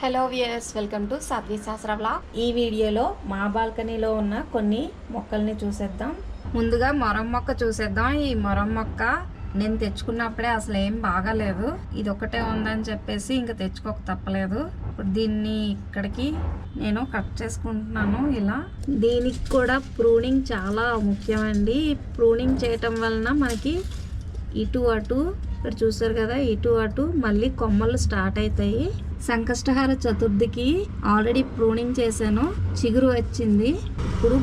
Hello viewers welcome to Satvi Shastra blog ఈ వీడియోలో మా బాల్కనీలో ఉన్న కొన్ని మొక్కల్ని చూసేద్దాం. ముందుగా మొరం మొక్క చూసేద్దాం. ఈ మొరం మొక్క నేను తెచ్చుకున్నప్పుడే అసలు ఏం బాగాలేదు. ఇది ఒకటే ఉందని చెప్పేసి ఇంకా తెచ్చుకోక తప్పలేదు. ఇప్పుడు దీన్ని ఇక్కడికి నేను కట్ చేసుకుంటున్నాను ఇలా. దీనికి కూడా ప్రూనింగ్ చాలా ముఖ్యమండి. ప్రూనింగ్ చేయటం వలన మనకి ఇటు అటు ఇక్కడ చూసారు కదా ఇటు అటు మళ్ళీ కొమ్మలు స్టార్ట్ అవుతాయి. సంకష్టహార చతుర్థికి ఆల్రెడీ ప్రూనింగ్ చేశాను. చిగురు వచ్చింది. ఇప్పుడు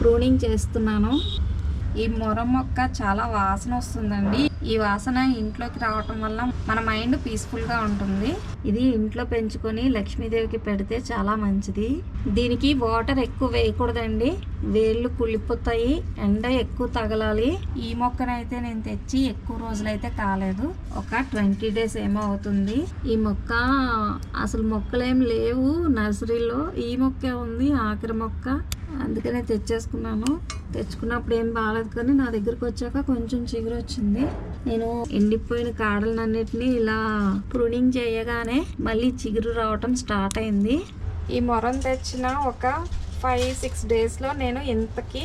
ప్రూనింగ్ చేస్తున్నాను. ఈ మొర మొక్క చాలా వాసన వస్తుందండి. ఈ వాసన ఇంట్లోకి రావటం వల్ల మన మైండ్ పీస్ఫుల్గా ఉంటుంది. ఇది ఇంట్లో పెంచుకొని లక్ష్మీదేవికి పెడితే చాలా మంచిది. దీనికి వాటర్ ఎక్కువ వేయకూడదండి. వేళ్ళు కుళ్ళిపోతాయి ఎండ ఎక్కువ తగలాలి. ఈ మొక్కనైతే నేను తెచ్చి ఎక్కువ రోజులైతే కాలేదు. ఒక ట్వంటీ డేస్ ఏమో అవుతుంది. ఈ మొక్క అసలు మొక్కలేం లేవు నర్సరీలో. ఈ మొక్క ఉంది ఆఖరి మొక్క. అందుకనే తెచ్చేసుకున్నాను. తెచ్చుకున్నప్పుడు ఏం బాగాలేదు కానీ నా దగ్గరకు వచ్చాక కొంచెం చిగురు వచ్చింది. నేను ఎండిపోయిన కాడలన్నిటిని ఇలా ప్రూనింగ్ చేయగానే మళ్ళీ చిగురు రావటం స్టార్ట్ అయింది. ఈ మొరం తెచ్చిన ఒక ఫైవ్ సిక్స్ డేస్లో నేను ఇంతకి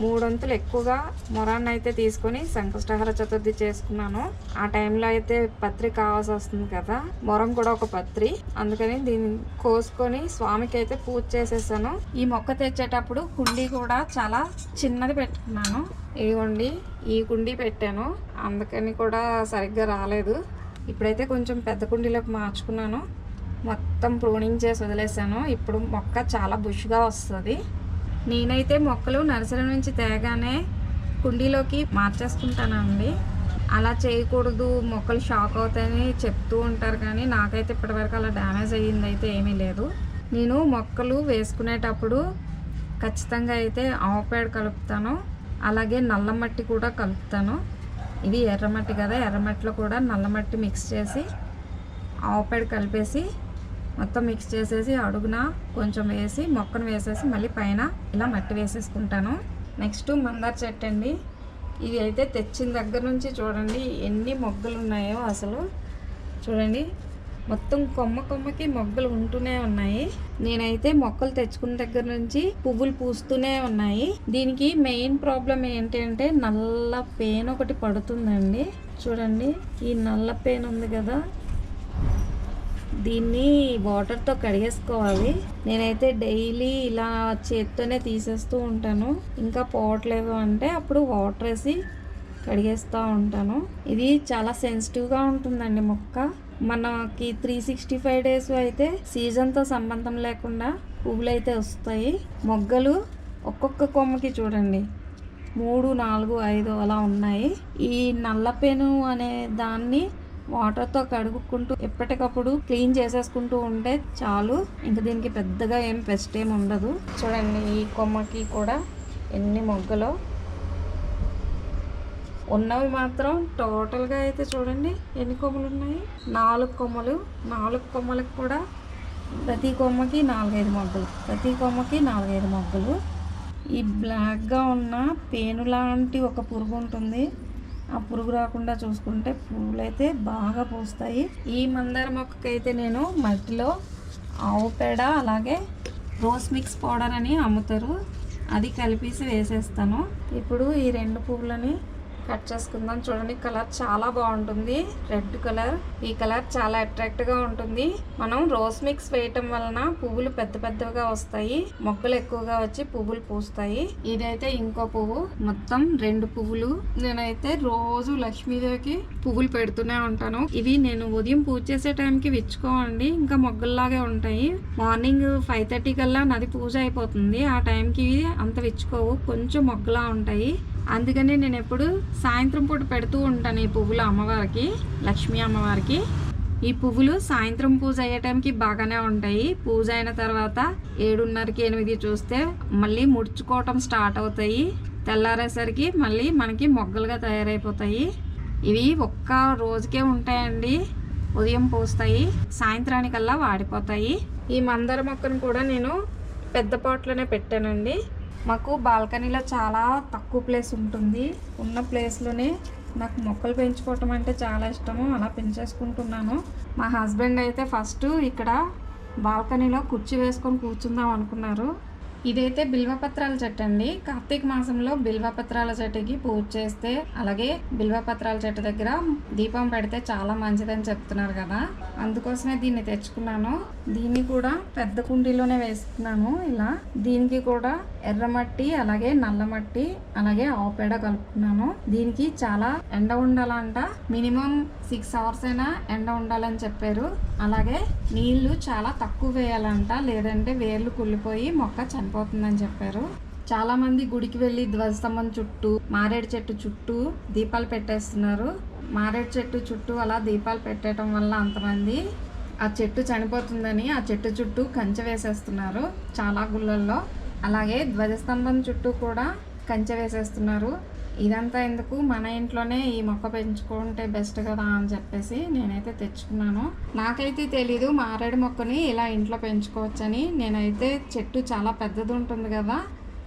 మూడొంతులు ఎక్కువగా మొరాన్ని అయితే తీసుకొని సంకష్టహార చతుర్థి చేసుకున్నాను. ఆ టైంలో అయితే పత్రి కావాల్సి వస్తుంది కదా మొరం కూడా ఒక పత్రి. అందుకని దీన్ని కోసుకొని స్వామికి అయితే పూజ చేసేసాను. ఈ మొక్క తెచ్చేటప్పుడు కుండీ కూడా చాలా చిన్నది పెట్టుకున్నాను. ఇదిగోండి ఈ కుండీ పెట్టాను. అందుకని కూడా సరిగ్గా రాలేదు. ఇప్పుడైతే కొంచెం పెద్ద కుండీలోకి మార్చుకున్నాను. మొత్తం ప్రూనింగ్ చేసి వదిలేసాను. ఇప్పుడు మొక్క చాలా బుష్గా వస్తుంది. నేనైతే మొక్కలు నర్సరీ నుంచి తేగానే కుండీలోకి మార్చేసుకుంటానండి. అలా చేయకూడదు మొక్కలు షాక్ అవుతాయని చెప్తూ ఉంటారు కానీ నాకైతే ఇప్పటివరకు అలా డ్యామేజ్ అయ్యింది అయితే ఏమీ లేదు. నేను మొక్కలు వేసుకునేటప్పుడు ఖచ్చితంగా అయితే ఆవుపేడ కలుపుతాను అలాగే నల్ల మట్టి కూడా కలుపుతాను. ఇది ఎర్రమట్టి కదా ఎర్రమట్టిలో కూడా నల్ల మట్టి మిక్స్ చేసి ఆవుపేడ కలిపేసి మొత్తం మిక్స్ చేసేసి అడుగున కొంచెం వేసి మొక్కను వేసేసి మళ్ళీ పైన ఇలా మట్టి వేసేసుకుంటాను. నెక్స్ట్ మందార చెట్టు అండి. ఇది అయితే తెచ్చిన దగ్గర నుంచి చూడండి ఎన్ని మొగ్గలు ఉన్నాయో అసలు. చూడండి మొత్తం కొమ్మ కొమ్మకి మొగ్గలు ఉంటూనే ఉన్నాయి. నేనైతే మొక్కలు తెచ్చుకున్న దగ్గర నుంచి పువ్వులు పూస్తూనే ఉన్నాయి. దీనికి మెయిన్ ప్రాబ్లం ఏంటంటే నల్ల పేన్ ఒకటి పడుతుందండి. చూడండి ఈ నల్ల పేను ఉంది కదా దీన్ని వాటర్తో కడిగేసుకోవాలి. నేనైతే డైలీ ఇలా చేత్తోనే తీసేస్తూ ఉంటాను. ఇంకా పోవట్లేదు అంటే అప్పుడు వాటర్ వేసి కడిగేస్తూ ఉంటాను. ఇది చాలా సెన్సిటివ్గా ఉంటుందండి మొక్క. మనకి త్రీ సిక్స్టీ ఫైవ్ డేస్ అయితే సీజన్తో సంబంధం లేకుండా పువ్వులు అయితే వస్తాయి. మొగ్గలు ఒక్కొక్క కొమ్మకి చూడండి. మూడు నాలుగు ఐదు అలా ఉన్నాయి. ఈ నల్లపెను అనే దాన్ని వాటర్తో కడుక్కుంటూ ఎప్పటికప్పుడు క్లీన్ చేసేసుకుంటూ ఉంటే చాలు. ఇంకా దీనికి పెద్దగా ఏం పెస్ట్ ఏం ఉండదు. చూడండి ఈ కొమ్మకి కూడా ఎన్ని మొగ్గలో. ఉన్నవి మాత్రం టోటల్గా అయితే చూడండి ఎన్ని కొమ్మలు ఉన్నాయి? నాలుగు కొమ్మలు. నాలుగు కొమ్మలకు కూడా ప్రతి కొమ్మకి నాలుగైదు మొగ్గలు. ప్రతి కొమ్మకి నాలుగైదు మొగ్గలు. ఈ బ్లాక్గా ఉన్న పేను లాంటి ఒక పురుగు ఉంటుంది. ఆ పురుగు రాకుండా చూసుకుంటే పువ్వులైతే బాగా పూస్తాయి. ఈ మందార మొక్కకైతే నేను మట్టిలో ఆవు పేడ అలాగే రోస్ మిక్స్ పౌడర్ అని అమ్ముతారు. అది కలిపేసి వేసేస్తాను. ఇప్పుడు ఈ రెండు పువ్వులని కట్ చేసుకుందాం. చూడండి కలర్ చాలా బాగుంటుంది. Red colour. ఈ కలర్ చాలా అట్రాక్ట్గా ఉంటుంది. మనం రోస్ మిక్స్ వేయటం వలన పువ్వులు పెద్ద పెద్దగా వస్తాయి. మొక్కలు ఎక్కువగా వచ్చి పువ్వులు పూస్తాయి. ఇదైతే ఇంకో పువ్వు. మొత్తం రెండు పువ్వులు. నేనైతే రోజు లక్ష్మీదేవికి పువ్వులు పెడుతూనే ఉంటాను. ఇవి నేను ఉదయం పూజ చేసే టైంకి విచ్చుకోవండి. ఇంకా మొగ్గల్లాగే ఉంటాయి. మార్నింగ్ ఫైవ్ థర్టీ కల్లా నది పూజ అయిపోతుంది. ఆ టైంకి అంత విచ్చుకోవు. కొంచెం మొగ్గలా ఉంటాయి. అందుకనే నేను ఎప్పుడు సాయంత్రం పూట పెడుతూ ఉంటాను ఈ పువ్వులు అమ్మవారికి లక్ష్మీ అమ్మవారికి. ఈ పువ్వులు సాయంత్రం పూజ అయ్యే టైంకి బాగానే ఉంటాయి. పూజ అయిన తర్వాత ఏడున్నరకి ఎనిమిది చూస్తే మళ్ళీ ముడుచుకోవటం స్టార్ట్ అవుతాయి. తెల్లారేసరికి మళ్ళీ మనకి మొగ్గలుగా తయారైపోతాయి. ఇవి ఒక్క రోజుకే ఉంటాయండి. ఉదయం పూస్తాయి సాయంత్రానికల్లా వాడిపోతాయి. ఈ మందార మొక్కను కూడా నేను పెద్ద పాట్లోనే పెట్టానండి. మాకు బాల్కనీలో చాలా తక్కువ ప్లేస్ ఉంటుంది. ఉన్న ప్లేస్లోనే నాకు మొక్కలు పెంచుకోవటం అంటే చాలా ఇష్టము. అలా పెంచేసుకుంటున్నాను. మా హస్బెండ్ అయితే ఫస్ట్ ఇక్కడ బాల్కనీలో కుర్చీ వేసుకొని కూర్చుందాం అనుకున్నారు. ఇదైతే బిల్వపత్రాల చెట్టు అండి. కార్తీక మాసంలో బిల్వపత్రాల చెట్టుకి పూజ చేస్తే అలాగే బిల్వపత్రాల చెట్టు దగ్గర దీపం పెడితే చాలా మంచిదని చెప్తున్నారు కదా. అందుకోసమే దీన్ని తెచ్చుకున్నాను. దీన్ని కూడా పెద్ద కుండీలోనే వేస్తున్నాను ఇలా. దీనికి కూడా ఎర్రమట్టి అలాగే నల్లమట్టి అలాగే ఆవుపేడ కలుపుకున్నాను. దీనికి చాలా ఎండ ఉండాలంట. మినిమం సిక్స్ అవర్స్ అయినా ఎండ ఉండాలని చెప్పారు. అలాగే నీళ్ళు చాలా తక్కువ వేయాలంట. లేదంటే వేర్లు కుళ్ళిపోయి మొక్క చనిపోతుందని చెప్పారు. చాలా మంది గుడికి వెళ్ళి ధ్వజస్తంభం చుట్టూ మారేడు చెట్టు చుట్టూ దీపాలు పెట్టేస్తున్నారు. మారేడు చెట్టు చుట్టూ అలా దీపాలు పెట్టడం వల్ల అంతమంది ఆ చెట్టు చనిపోతుందని ఆ చెట్టు చుట్టూ కంచె వేసేస్తున్నారు చాలా గుళ్ళల్లో. అలాగే ధ్వజస్తంభం చుట్టూ కూడా కంచె వేసేస్తున్నారు. ఇదంతా ఎందుకు? మన ఇంట్లోనే ఈ మొక్క పెంచుకుంటే బెస్ట్ కదా అని చెప్పేసి నేనైతే తెచ్చుకున్నాను. నాకైతే తెలీదు మారేడు మొక్కని ఇలా ఇంట్లో పెంచుకోవచ్చని. నేనైతే చెట్టు చాలా పెద్దది ఉంటుంది కదా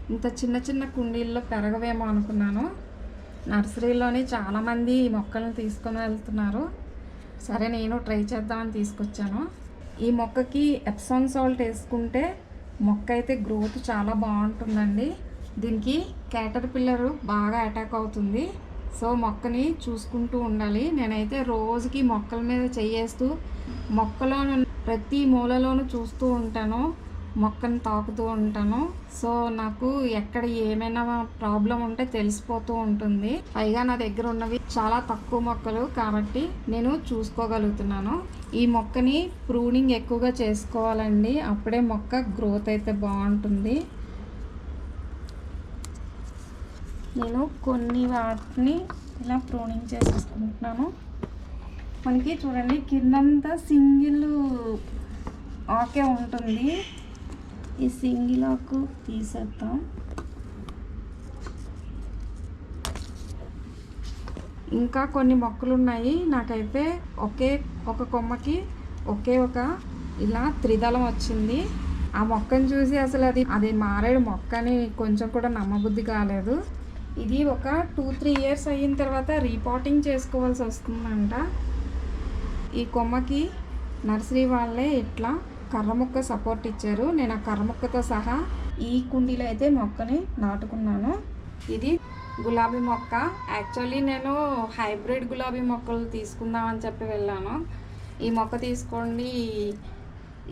ఇంత చిన్న చిన్న కుండీల్లో పెరగవేమో అనుకున్నాను. నర్సరీలోని చాలామంది ఈ మొక్కలను తీసుకొని వెళ్తున్నారు. సరే నేను ట్రై చేద్దామని తీసుకొచ్చాను. ఈ మొక్కకి ఎప్సాన్ సాల్ట్ వేసుకుంటే మొక్క అయితే గ్రోత్ చాలా బాగుంటుందండి. దీనికి క్యాటర్ పిల్లర్ బాగా అటాక్ అవుతుంది. సో మొక్కని చూసుకుంటూ ఉండాలి. నేనైతే రోజుకి మొక్కల మీద చేయేస్తూ మొక్కలోను ప్రతి మూలలోనూ చూస్తూ ఉంటాను. మొక్కను తాకుతూ ఉంటాను. సో నాకు ఎక్కడ ఏమైనా ప్రాబ్లం ఉంటే తెలిసిపోతూ ఉంటుంది. పైగా నా దగ్గర ఉన్నవి చాలా తక్కువ మొక్కలు కాబట్టి నేను చూసుకోగలుగుతున్నాను. ఈ మొక్కని ప్రూనింగ్ ఎక్కువగా చేసుకోవాలండి. అప్పుడే మొక్క గ్రోత్ అయితే బాగుంటుంది. నేను కొన్ని వాటిని ఇలా ప్రూనింగ్ చేసేసుకుంటున్నాను. మనకి చూడండి కిందంతా సింగిల్ ఆకే ఉంటుంది. ఈ సింగిల్ ఆకు తీసేద్దాం. ఇంకా కొన్ని మొక్కలు ఉన్నాయి నాకైతే ఒకే ఒక కొమ్మకి ఒకే ఒక ఇలా త్రిదళం వచ్చింది. ఆ మొక్కను చూసి అసలు అది అది మారేడు మొక్క అని కొంచెం కూడా నమ్మబుద్ధి కాలేదు. ఇది ఒక టూ త్రీ ఇయర్స్ అయిన తర్వాత రీపాటింగ్ చేసుకోవాల్సి వస్తుందంట. ఈ కొమ్మకి నర్సరీ వాళ్ళే ఇట్లా కర్ర మొక్క సపోర్ట్ ఇచ్చారు. నేను ఆ కర్ర మొక్కతో సహా ఈ కుండీలో అయితే మొక్కని నాటుకున్నాను. ఇది గులాబీ మొక్క. యాక్చువల్లీ నేను హైబ్రిడ్ గులాబీ మొక్కలు తీసుకుందామని చెప్పి వెళ్ళాను. ఈ మొక్క తీసుకోండి.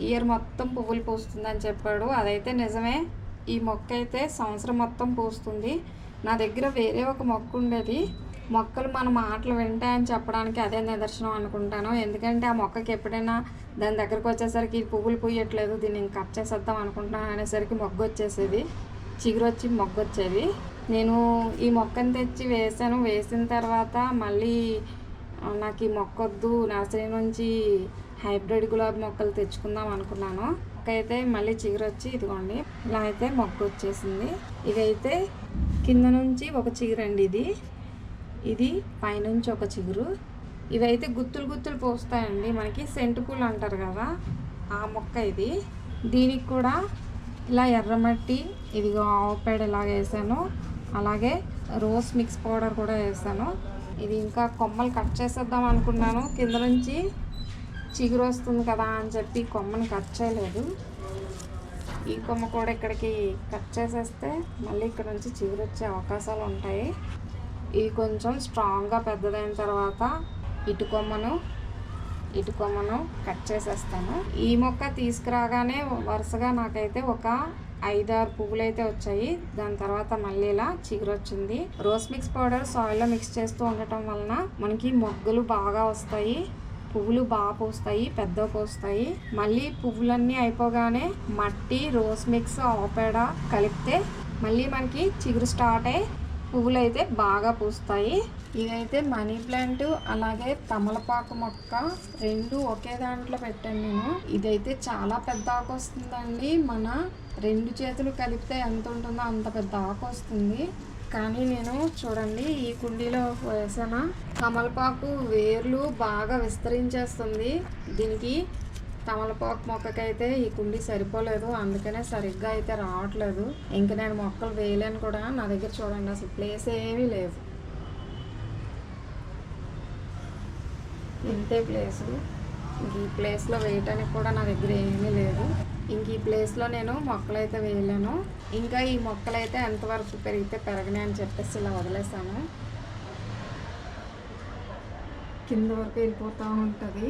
ఇయర్ మొత్తం పువ్వులు పూస్తుందని చెప్పాడు. అదైతే నిజమే. ఈ మొక్క అయితే సంవత్సరం మొత్తం పూస్తుంది. నా దగ్గర వేరే ఒక మొక్క ఉండేది. మొక్కలు మన మాటలు వింటాయని చెప్పడానికి అదే నిదర్శనం అనుకుంటాను. ఎందుకంటే ఆ మొక్కకి ఎప్పుడైనా దాని దగ్గరకు వచ్చేసరికి పువ్వులు పూయట్లేదు దీన్ని ఇంక కట్ చేసేద్దాం అనుకుంటున్నాను అనేసరికి మొగ్గు వచ్చేసేది. చిగురొచ్చి మొగ్గు వచ్చేది. నేను ఈ మొక్కను తెచ్చి వేసాను వేసిన తర్వాత మళ్ళీ నాకు ఈ మొక్క వద్దు నర్సరీ నుంచి హైబ్రిడ్ గులాబీ మొక్కలు తెచ్చుకుందాం అనుకున్నాను. మొక్క అయితే మళ్ళీ చిగురొచ్చి ఇదిగోండి ఇలా అయితే మొక్క వచ్చేసింది. ఇదైతే కింద నుంచి ఒక చిగురు అండి ఇది. ఇది పైనుంచి ఒక చిగురు. ఇవైతే గుత్తులు గుత్తులు పోస్తాయండి. మనకి సెంటు పూలు అంటారు కదా ఆ మొక్క ఇది. దీనికి కూడా ఇలా ఎర్రమట్టి ఇదిగో ఆవు పేడ ఇలాగ వేసాను. అలాగే రోస్ మిక్స్ పౌడర్ కూడా వేసాను. ఇది ఇంకా కొమ్మలు కట్ చేసేద్దాం అనుకున్నాను. కింద నుంచి చిగురు వస్తుంది కదా అని చెప్పి కొమ్మని కట్ చేయలేదు. ఈ కొమ్మ కూడా ఇక్కడికి కట్ చేసేస్తే మళ్ళీ ఇక్కడ నుంచి చిగురు వచ్చే అవకాశాలు ఉంటాయి. ఇది కొంచెం స్ట్రాంగ్గా పెద్దదైన తర్వాత ఇటు కొమ్మను ఇటు కొమ్మను కట్ చేసేస్తాను. ఈ మొక్క తీసుకురాగానే వరుసగా నాకైతే ఒక ఐదారు పువ్వులు అయితే వచ్చాయి. దాని తర్వాత మళ్ళీ ఇలా చిగురు వచ్చింది. రోస్ మిక్స్ పౌడర్ సాయిల్లో మిక్స్ చేస్తూ ఉండటం వలన మనకి మొగ్గలు బాగా వస్తాయి. పువ్వులు బాగా పూస్తాయి పెద్ద పూస్తాయి. మళ్ళీ పువ్వులన్నీ అయిపోగానే మట్టి రోస్ మిక్స్ ఆపేడ కలిపితే మళ్ళీ మనకి చిగురు స్టార్ట్ అయ్యి పువ్వులు అయితే బాగా పూస్తాయి. ఇదైతే మనీ ప్లాంట్ అలాగే తమలపాకు మొక్క రెండు ఒకే దాంట్లో పెట్టాను నేను. ఇదైతే చాలా పెద్ద ఆకు వస్తుందండి. మన రెండు చేతులు కలిపితే ఎంత ఉంటుందో అంత పెద్ద ఆకు వస్తుంది. కానీ నేను చూడండి ఈ కుండీలో వేసిన. తమలపాకు వేర్లు బాగా విస్తరించేస్తుంది. దీనికి తమలపాకు మొక్కకైతే ఈ కుండీ సరిపోలేదు. అందుకనే సరిగ్గా అయితే రావట్లేదు. ఇంకా నేను మొక్కలు వేయలేను కూడా. నా దగ్గర చూడండి అసలు ప్లేస్ ఏమీ లేదు. ఇంతే ప్లేసు ఈ ప్లేస్లో వేయటానికి కూడా నా దగ్గర ఏమీ లేదు. ఇంక ఈ ప్లేస్లో నేను మొక్కలు అయితే వేయలేను. ఇంకా ఈ మొక్కలు అయితే ఎంతవరకు పెరిగితే పెరగని అని చెప్పేసి ఇలా వదిలేసాను. కింద వరకు వెళ్ళిపోతూ ఉంటుంది.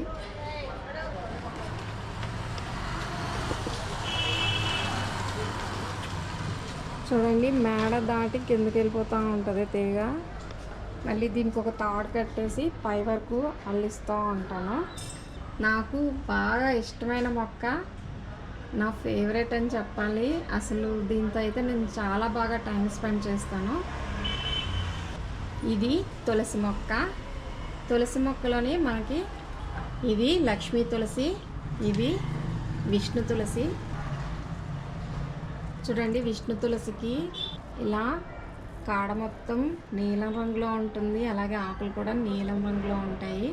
చూడండి మేడ దాటి కిందకి వెళ్ళిపోతూ ఉంటుంది తీగ. మళ్ళీ దీనికి ఒక తాడు కట్టేసి పై వరకు అల్లిస్తూ ఉంటాను. నాకు బాగా ఇష్టమైన మొక్క నా ఫేవరెట్ అని చెప్పాలి. అసలు దీంతో అయితే నేను చాలా బాగా టైం స్పెండ్ చేస్తాను. ఇది తులసి మొక్క. తులసి మొక్కలోని మనకి ఇది లక్ష్మీ తులసి ఇది విష్ణు తులసి. చూడండి విష్ణు తులసికి ఇలా కాడ మొత్తం నీలం రంగులో ఉంటుంది. అలాగే ఆకులు కూడా నీలం రంగులో ఉంటాయి.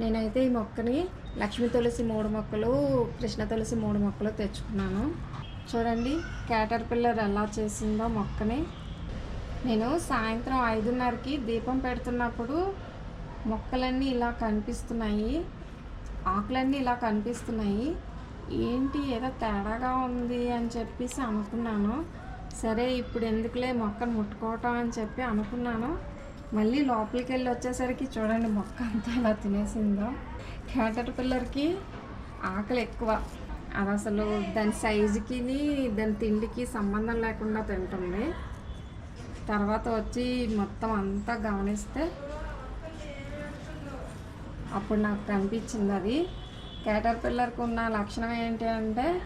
నేనైతే ఈ మొక్కని లక్ష్మీ తులసి మూడు మొక్కలు కృష్ణ తులసి మూడు మొక్కలు తెచ్చుకున్నాను. చూడండి క్యాటర్ పిల్లర్ ఎలా చేసిందో మొక్కని. నేను సాయంత్రం ఐదున్నరకి దీపం పెడుతున్నప్పుడు మొక్కలన్నీ ఇలా కనిపిస్తున్నాయి. ఆకులన్నీ ఇలా కనిపిస్తున్నాయి. ఏంటి ఏదో తేడాగా ఉంది అని చెప్పేసి అనుకున్నాను. సరే ఇప్పుడు ఎందుకులే మొక్కను ముట్టుకోవటం అని చెప్పి అనుకున్నాను. మళ్ళీ లోపలికి వెళ్ళి వచ్చేసరికి చూడండి మొక్క అంతా ఇలా తినేసిందో. క్యాటర్ పిల్లర్కి ఆకలి ఎక్కువ. అది అసలు దాని సైజుకి దాని తిండికి సంబంధం లేకుండా తింటుంది. తర్వాత వచ్చి మొత్తం అంతా గమనిస్తే అప్పుడు నాకు కనిపించింది అది. క్యాటర్ పిల్లర్కి ఉన్న లక్షణం ఏంటి అంటే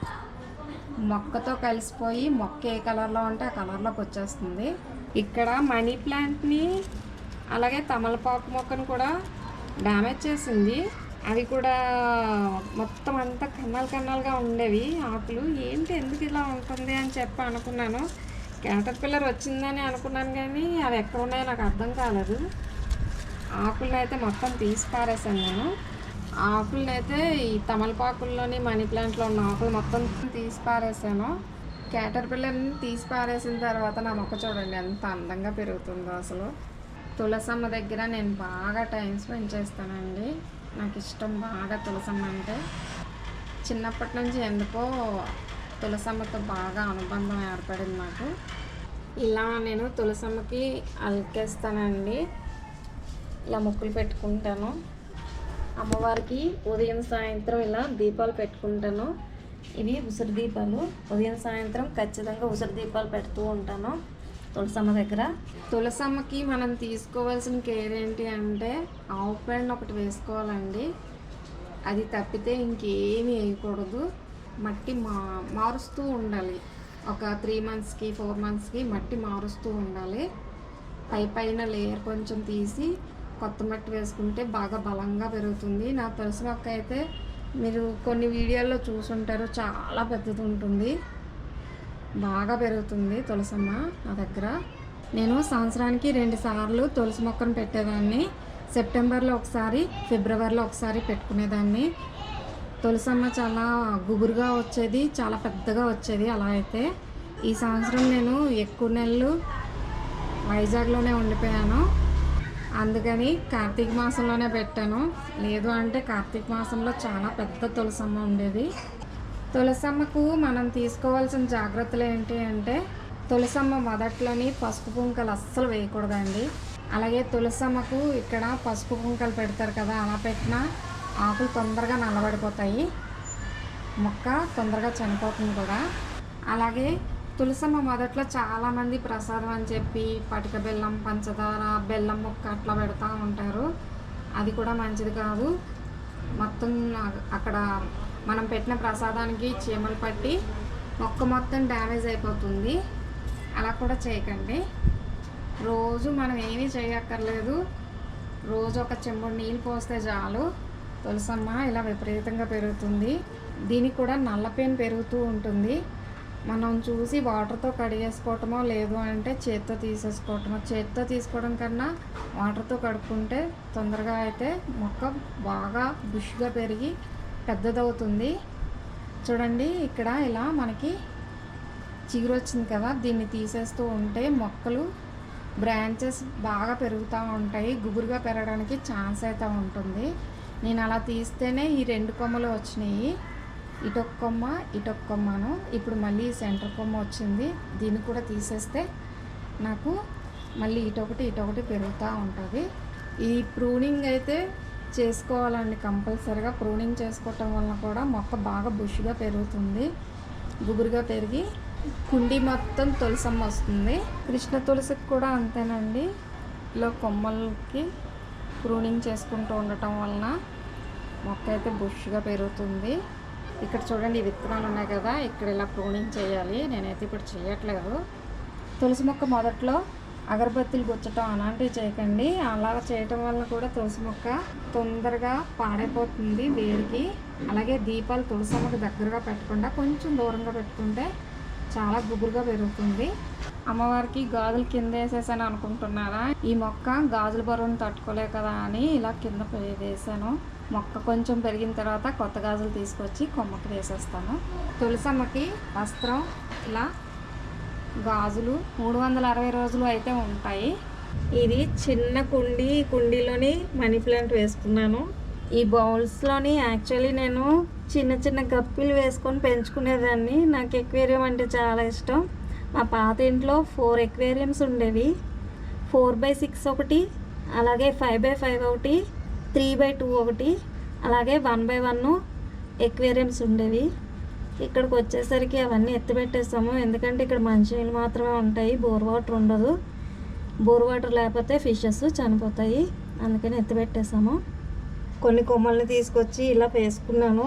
మొక్కతో కలిసిపోయి మొక్క ఏ కలర్లో ఉంటే ఆ కలర్లోకి వచ్చేస్తుంది. ఇక్కడ మనీ ప్లాంట్ని అలాగే తమలపాకు మొక్కను కూడా డ్యామేజ్ చేసింది. అవి కూడా మొత్తం అంతా కన్నాలు కన్నాలుగా ఉండేవి. ఆకులు ఏంటి ఎందుకు ఇలా ఉంటుంది అని చెప్పి అనుకున్నాను. క్యాటర్ పిల్లర్ వచ్చిందని అనుకున్నాను కానీ అవి ఎక్కడ ఉన్నాయో నాకు అర్థం కాలేదు. ఆకులను అయితే మొత్తం తీసి పారేసాను నేను. ఆకులను అయితే ఈ తమలపాకుల్లోని మనీ ప్లాంట్లో ఉన్న ఆకులు మొత్తం తీసి పారేసాను క్యాటర్ పిల్లర్ని తీసి పారేసిన తర్వాత నా మొక్క చూడండి ఎంత అందంగా పెరుగుతుందో అసలు. తులసమ్మ దగ్గర నేను బాగా టైం స్పెండ్ చేస్తానండి. నాకు ఇష్టం బాగా తులసమ్మ అంటే. చిన్నప్పటి నుంచి ఎందుకో తులసమ్మతో బాగా అనుబంధం ఏర్పడింది నాకు. ఇలా నేను తులసమ్మకి అలికేస్తానండి. ఇలా మొక్కులు పెట్టుకుంటాను. అమ్మవారికి ఉదయం సాయంత్రం ఇలా దీపాలు పెట్టుకుంటాను. ఇవి ఉసిరి దీపాలు. ఉదయం సాయంత్రం ఖచ్చితంగా ఉసిరి దీపాలు పెడుతూ ఉంటాను. తులసమ్మ దగ్గర? తులసమ్మకి మనం తీసుకోవాల్సిన కేర్ ఏంటి అంటే ఆవు పేడను ఒకటి వేసుకోవాలండి. అది తప్పితే ఇంకేమీ వేయకూడదు. మట్టి మా మారుస్తూ ఉండాలి. ఒక త్రీ మంత్స్కి ఫోర్ మంత్స్కి మట్టి మారుస్తూ ఉండాలి. పై పైన లేయర్ కొంచెం తీసి కొత్త మట్టి వేసుకుంటే బాగా బలంగా పెరుగుతుంది. నా తులసి మొక్క అయితే మీరు కొన్ని వీడియోల్లో చూసుంటారు చాలా పెద్దది ఉంటుంది. బాగా పెరుగుతుంది తులసమ్మ నా దగ్గర. నేను సంవత్సరానికి రెండు సార్లు తులసి మొక్కను పెట్టేదాన్ని. సెప్టెంబర్లో ఒకసారి ఫిబ్రవరిలో ఒకసారి పెట్టుకునేదాన్ని. తులసమ్మ చాలా గుబురుగా వచ్చేది చాలా పెద్దగా వచ్చేది అలా అయితే. ఈ సంవత్సరం నేను ఎక్కువ నెలలు వైజాగ్లోనే ఉండిపోయాను. అందుకని కార్తీక మాసంలోనే పెట్టాను. లేదు అంటే కార్తీక మాసంలో చాలా పెద్ద తులసమ్మ ఉండేది. తులసమ్మకు మనం తీసుకోవాల్సిన జాగ్రత్తలు ఏంటి అంటే తులసమ్మ మొదట్లోని పసుపు కుంకలు అస్సలు వేయకూడదండి. అలాగే తులసమ్మకు ఇక్కడ పసుపు కుంకలు పెడతారు కదా అలా పెట్టినా ఆకులు తొందరగా నల్లబడిపోతాయి. మొక్క తొందరగా చనిపోతుంది కూడా. అలాగే తులసమ్మ మొదట్లో చాలామంది ప్రసాదం అని చెప్పి పటిక బెల్లం పంచదార బెల్లం ముక్క అట్లా పెడతా ఉంటారు. అది కూడా మంచిది కాదు. మొత్తం అక్కడ మనం పెట్టిన ప్రసాదానికి చీమలు పట్టి మొక్క మొత్తం డ్యామేజ్ అయిపోతుంది. అలా కూడా చేయకండి. రోజు మనం ఏమీ చేయక్కర్లేదు. రోజు ఒక చెంబుడు నీళ్ళు పోస్తే చాలు. తులసమ్మ ఇలా విపరీతంగా పెరుగుతుంది. దీనికి కూడా నల్లపేను పెరుగుతూ ఉంటుంది. మనం చూసి వాటర్తో కడిగేసుకోవటమో లేదు అంటే చేత్తో తీసేసుకోవటమో చేత్తో తీసుకోవడం కన్నా వాటర్తో కడుక్కుంటే తొందరగా అయితే మొక్క బాగా బుష్గా పెరిగి పెద్దదవుతుంది. చూడండి ఇక్కడ ఇలా మనకి చిగురు వచ్చింది కదా. దీన్ని తీసేస్తూ ఉంటే మొక్కలు బ్రాంచెస్ బాగా పెరుగుతూ ఉంటాయి. గుబురుగా పెరగడానికి ఛాన్స్ అయితే ఉంటుంది. నేను అలా తీస్తేనే ఈ రెండు కొమ్మలు వచ్చినాయి. ఇటొక కొమ్మ ఇటొక కొమ్మను. ఇప్పుడు మళ్ళీ సెంటర్ కొమ్మ వచ్చింది. దీన్ని కూడా తీసేస్తే నాకు మళ్ళీ ఇటొకటి ఇటొకటి పెరుగుతూ ఉంటుంది. ఈ ప్రూనింగ్ అయితే చేసుకోవాలండి కంపల్సరిగా. ప్రూనింగ్ చేసుకోవటం వలన కూడా మొక్క బాగా బుష్గా పెరుగుతుంది. గుబురుగా పెరిగి కుండి మొత్తం తులసమ్మ వస్తుంది. కృష్ణ తులసికి కూడా అంతేనండి. ఇలా కొమ్మలకి ప్రూనింగ్ చేసుకుంటూ ఉండటం వలన మొక్క అయితే బుష్గా పెరుగుతుంది. ఇక్కడ చూడండి ఈ విత్తనాలు ఉన్నాయి కదా. ఇక్కడ ఇలా ప్రూనింగ్ చేయాలి. నేనైతే ఇప్పుడు చేయట్లేదు. తులసి మొక్క మొదట్లో అగరబత్తులు గుచ్చటం అలాంటివి చేయకండి. అలా చేయటం వల్ల కూడా తులసి మొక్క తొందరగా పాడైపోతుంది వేడికి. అలాగే దీపాలు తులసి మొక్క దగ్గరగా పెట్టకుండా కొంచెం దూరంగా పెట్టుకుంటే చాలా గుబురుగా పెరుగుతుంది. అమ్మవారికి గాజులు కింద వేసేసాను అనుకుంటున్నారా? ఈ మొక్క గాజుల బరువును తట్టుకోలే కదా అని ఇలా కింద వేసాను. మొక్క కొంచెం పెరిగిన తర్వాత కొత్త గాజులు తీసుకొచ్చి కొమ్మకి వేసేస్తాను. తులసమ్మకి వస్త్రం ఇలా గాజులు మూడు వందల అరవై రోజులు అయితే ఉంటాయి. ఇది చిన్న కుండి కుండీలోని మనీ ప్లాంట్ వేసుకున్నాను. ఈ బౌల్స్లోని యాక్చువల్లీ నేను చిన్న చిన్న గప్పిలు వేసుకొని పెంచుకునేదాన్ని. నాకు ఎక్వేరియం అంటే చాలా ఇష్టం. మా పాత ఇంట్లో ఫోర్ ఎక్వేరియంస్ ఉండేవి. ఫోర్ బై సిక్స్ ఒకటి అలాగే ఫైవ్ బై ఫైవ్ ఒకటి త్రీ బై టూ ఒకటి అలాగే వన్ బై వన్ ఎక్వేరియంస్ ఉండేవి. ఇక్కడికి వచ్చేసరికి అవన్నీ ఎత్తిపెట్టేస్తాము. ఎందుకంటే ఇక్కడ మంచినీళ్ళు మాత్రమే ఉంటాయి. బోర్ వాటర్ ఉండదు. బోర్ వాటర్ లేకపోతే ఫిషెస్ చనిపోతాయి. అందుకని ఎత్తిపెట్టేసాము కొన్ని కొమ్మల్ని తీసుకొచ్చి ఇలా వేసుకున్నాను.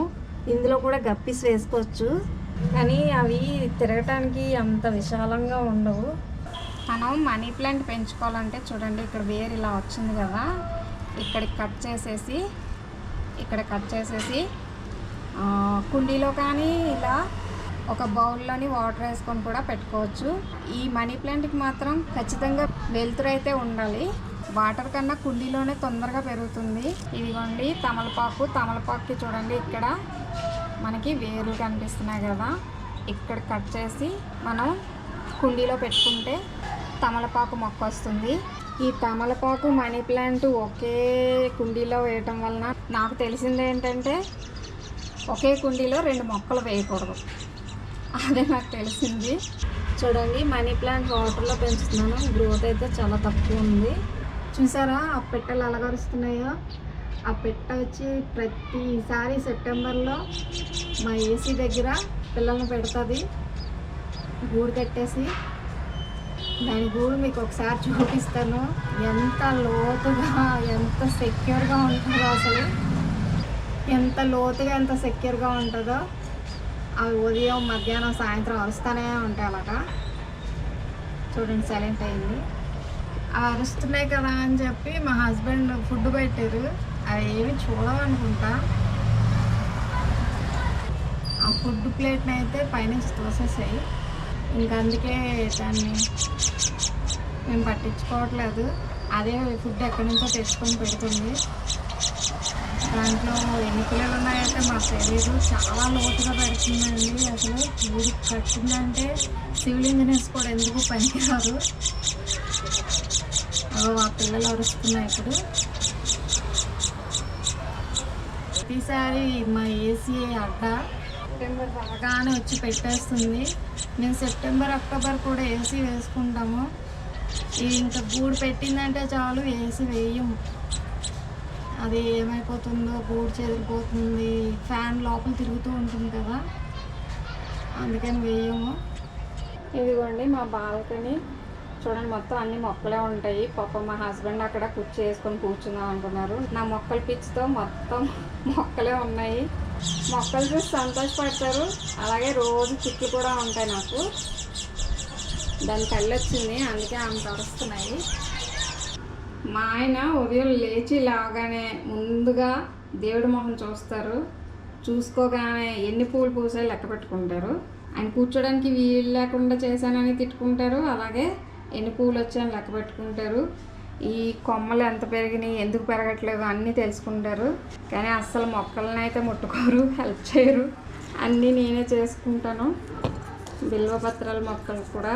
ఇందులో కూడా గప్పిస్ వేసుకోవచ్చు. కానీ అవి తిరగటానికి అంత విశాలంగా ఉండవు. మనం మనీ ప్లాంట్ పెంచుకోవాలంటే చూడండి ఇక్కడ వేరు ఇలా వచ్చింది కదా. ఇక్కడికి కట్ చేసేసి ఇక్కడ కట్ చేసేసి కుండీలో కానీ ఇలా ఒక బౌల్లోని వాటర్ వేసుకొని కూడా పెట్టుకోవచ్చు. ఈ మనీ ప్లాంట్కి మాత్రం ఖచ్చితంగా వెలుతురు అయితే ఉండాలి. వాటర్ కన్నా కుండీలోనే తొందరగా పెరుగుతుంది. ఇదిగోండి తమలపాకు. తమలపాకుకి చూడండి ఇక్కడ మనకి వేరు కనిపిస్తున్నాయి కదా. ఇక్కడ కట్ చేసి మనం కుండీలో పెట్టుకుంటే తమలపాకు మొక్క వస్తుంది. ఈ తమలపాకు మనీ ప్లాంట్ ఒకే కుండీలో వేయటం వలన నాకు తెలిసింది ఏంటంటే ఒకే కుండీలో రెండు మొక్కలు వేయకూడదు. అదే నాకు తెలిసింది. చూడండి మనీ ప్లాంట్ వాటర్లో పెంచుతున్నాను. గ్రోత్ అయితే చాలా తక్కువ ఉంది. చూసారా ఆ పెట్టెలు అలగరుస్తున్నాయో ఆ పెట్ట వచ్చి ప్రతిసారి సెప్టెంబర్లో మా ఏసీ దగ్గర పిల్లల్ని పెడుతుంది. గూడు కట్టేసి దాని గూడు మీకు ఒకసారి చూపిస్తాను. ఎంత లోతుగా ఎంత సెక్యూర్గా ఉంటుందో అసలు. ఎంత లోతుగా ఎంత సెక్యూర్గా ఉంటుందో అవి ఉదయం మధ్యాహ్నం సాయంత్రం అరుస్తూనే ఉంటాయి అలాగా చూడండి సైలెంట్ అయింది. అవి అరుస్తున్నాయి కదా అని చెప్పి మా హస్బెండ్ ఫుడ్ పెట్టారు. అవి ఏమి చూడవనుకుంటా. ఆ ఫుడ్ ప్లేట్ని అయితే పైనుంచి తోసేసాయి. ఇంకా అందుకే దాన్ని మేము పట్టించుకోవట్లేదు. అదే ఫుడ్ ఎక్కడి నుంచో తెచ్చుకొని పెడుతుంది. దాంట్లో ఎన్ని పిల్లలు ఉన్నాయంటే మాకు తెలియదు చాలా లోతుగా పెడుతుందండి. అసలు ఊరి కట్టిందంటే సివిల్ ఇంజనీర్స్ కూడా ఎందుకు పనికిరాదు. మా ఆ పిల్లలు అరుస్తున్నాయి ఇప్పుడు. ప్రతిసారి మా ఏసీ అడ్డ సెప్టెంబర్ బాగానే వచ్చి పెట్టేస్తుంది. మేము సెప్టెంబర్ అక్టోబర్ కూడా ఏసీ వేసుకుంటాము. ఇది ఇంకా గూడు పెట్టిందంటే చాలు ఏసీ వేయము అది ఏమైపోతుందో గూడు చెదిరిపోతుంది ఫ్యాన్ లోపల తిరుగుతూ ఉంటుంది కదా. అందుకని వేయము. ఇదిగోండి మా బాల్కనీ. చూడండి మొత్తం అన్ని మొక్కలే ఉంటాయి. పాప మా హస్బెండ్ అక్కడ కుర్చీ వేసుకొని కూర్చుందాం అనుకున్నారు. నా మొక్కల పిచ్చితో మొత్తం మొక్కలే ఉన్నాయి. మొక్కలు చూసి సంతోషపడతారు. అలాగే రోజు చిట్లు కూడా ఉంటాయి నాకు. దాని తల్లి వచ్చింది అందుకే ఆమె తరుస్తున్నాయి మా ఆయన ఉదయం లేచి లాగానే ముందుగా దేవుడి మొహం చూస్తారు. చూసుకోగానే ఎన్ని పూలు పూసాయి లెక్క పెట్టుకుంటారు. ఆయన కూర్చోడానికి వీలు లేకుండా చేశానని తిట్టుకుంటారు. అలాగే ఎన్ని పూలు వచ్చాయని లెక్క పెట్టుకుంటారు. ఈ కొమ్మలు ఎంత పెరిగినాయి ఎందుకు పెరగట్లేదు అన్నీ తెలుసుకుంటారు. కానీ అస్సలు మొక్కలను అయితే ముట్టుకోరు హెల్ప్ చేయరు. అన్నీ నేనే చేసుకుంటాను. బిల్వపత్రాల మొక్కలు కూడా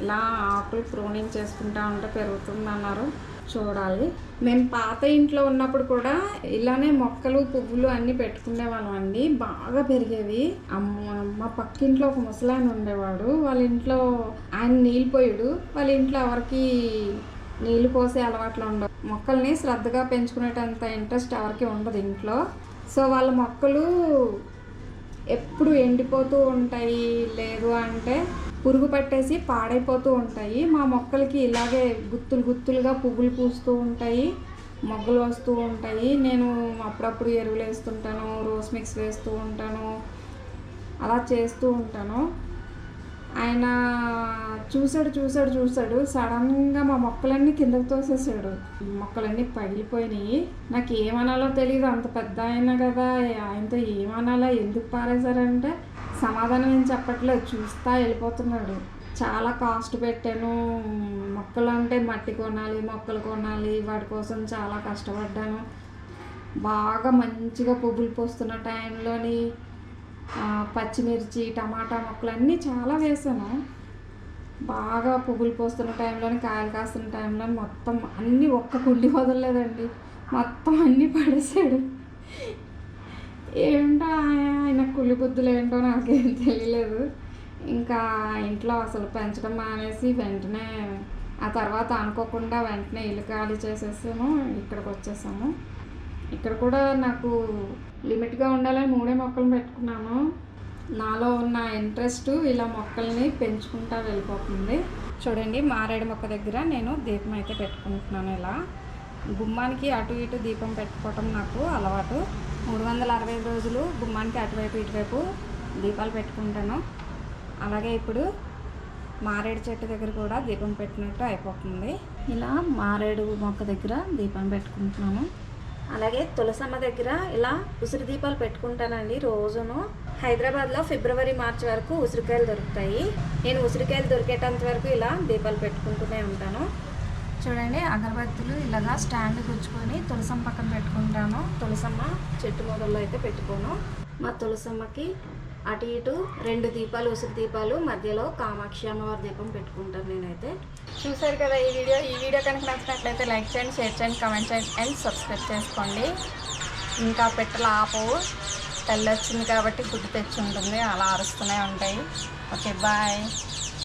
ఇలా ఆకులు ప్రూనింగ్ చేసుకుంటా ఉంటే పెరుగుతుంది అన్నారు చూడాలి. మేము పాత ఇంట్లో ఉన్నప్పుడు కూడా ఇలానే మొక్కలు పువ్వులు అన్నీ పెట్టుకునే వాళ్ళం అండి. బాగా పెరిగేవి. అమ్మ మా పక్కింట్లో ఒక ముసలాయన ఉండేవాడు. వాళ్ళ ఇంట్లో ఆయన నీళ్ళు పోయాడు వాళ్ళ ఇంట్లో ఎవరికి నీళ్ళు పోసే అలవాట్లు ఉండవు. మొక్కల్ని శ్రద్ధగా పెంచుకునేటంత ఇంట్రెస్ట్ ఎవరికి ఉండదు ఇంట్లో. సో వాళ్ళ మొక్కలు ఎప్పుడు ఎండిపోతూ ఉంటాయి. లేదు అంటే పురుగు పట్టేసి పాడైపోతూ ఉంటాయి. మా మొక్కలకి ఇలాగే గుత్తులు గుత్తులుగా పువ్వులు పూస్తూ ఉంటాయి. మొగ్గలు వస్తూ ఉంటాయి. నేను అప్పుడప్పుడు ఎరువులు వేస్తుంటాను రోస్ మిక్స్ వేస్తూ ఉంటాను. అలా చేస్తూ ఉంటాను. ఆయన చూసాడు చూసాడు చూసాడు సడన్గా మా మొక్కలన్నీ కిందకు తోసేసాడు. మొక్కలన్నీ పగిలిపోయినాయి. నాకు ఏమనాలో తెలియదు అంత పెద్ద ఆయన కదా. ఆయనతో ఏమనాలో? ఎందుకు పారేశారంటే సమాధానం ఏం చెప్పట్లేదు. చూస్తా వెళ్ళిపోతున్నాడు. చాలా కాస్ట్ పెట్టాను. మొక్కలు అంటే మట్టి కొనాలి మొక్కలు కొనాలి వాటి కోసం చాలా కష్టపడ్డాను. బాగా మంచిగా పువ్వులు పోస్తున్న టైంలోని పచ్చిమిర్చి టమాటా మొక్కలు అన్నీ చాలా వేసాను. బాగా పువ్వులు పోస్తున్న టైంలోని కాయలు కాస్తున్న టైంలో మొత్తం అన్నీ ఒక్క కుండి వదలలేదండి. మొత్తం అన్నీ పడేసాడు. ఏంటో ఆయన కుళ్ళి బుద్ధులు ఏంటో నాకేం తెలియలేదు. ఇంకా ఇంట్లో అసలు పెంచడం మానేసి వెంటనే ఆ తర్వాత అనుకోకుండా వెంటనే ఇల్లు ఖాళీ చేసేసాము ఇక్కడికి వచ్చేసాము. ఇక్కడ కూడా నాకు లిమిట్గా ఉండాలని మూడే మొక్కలు పెట్టుకున్నాను. నాలో ఉన్న ఇంట్రెస్ట్ ఇలా మొక్కల్ని పెంచుకుంటా వెళ్ళిపోతుంది. చూడండి మారేడు మొక్క దగ్గర నేను దీపం అయితే పెట్టుకుంటున్నాను ఇలా. గుమ్మానికి అటు ఇటు దీపం పెట్టుకోవటం నాకు అలవాటు. మూడు వందల అరవై రోజులు గుమ్మానికి అటువైపు ఇటువైపు దీపాలు పెట్టుకుంటాను. అలాగే ఇప్పుడు మారేడు చెట్టు దగ్గర కూడా దీపం పెట్టినట్టు అయిపోతుంది. ఇలా మారేడు మొక్క దగ్గర దీపం పెట్టుకుంటున్నాను. అలాగే తులసమ్మ దగ్గర ఇలా ఉసిరి దీపాలు పెట్టుకుంటానండి రోజును. హైదరాబాద్లో ఫిబ్రవరి మార్చి వరకు ఉసిరికాయలు దొరుకుతాయి. నేను ఉసిరికాయలు దొరికేటంత వరకు ఇలా దీపాలు పెట్టుకుంటూనే ఉంటాను. చూడండి అగరబత్తులు ఇలాగా స్టాండ్ గుచ్చుకొని తులసమ్మ పక్కన పెట్టుకుంటాను. తులసమ్మ చెట్టు మొదల్లో అయితే పెట్టుకోను. మా తులసమ్మకి అటు ఇటు రెండు దీపాలు ఉసిరి దీపాలు మధ్యలో కామాక్షి అమ్మవారి దీపం పెట్టుకుంటాను నేనైతే. చూసారు కదా ఈ వీడియో? ఈ వీడియో కనుక నచ్చినట్లయితే లైక్ చేయండి షేర్ చేయండి కమెంట్ చేయండి అండ్ సబ్స్క్రైబ్ చేసుకోండి. ఇంకా పెట్టలు ఆపవు తెల్లొచ్చింది కాబట్టి గుడ్డు తెచ్చి ఉంటుంది అలా అరుస్తూనే ఉంటాయి. Okay bye.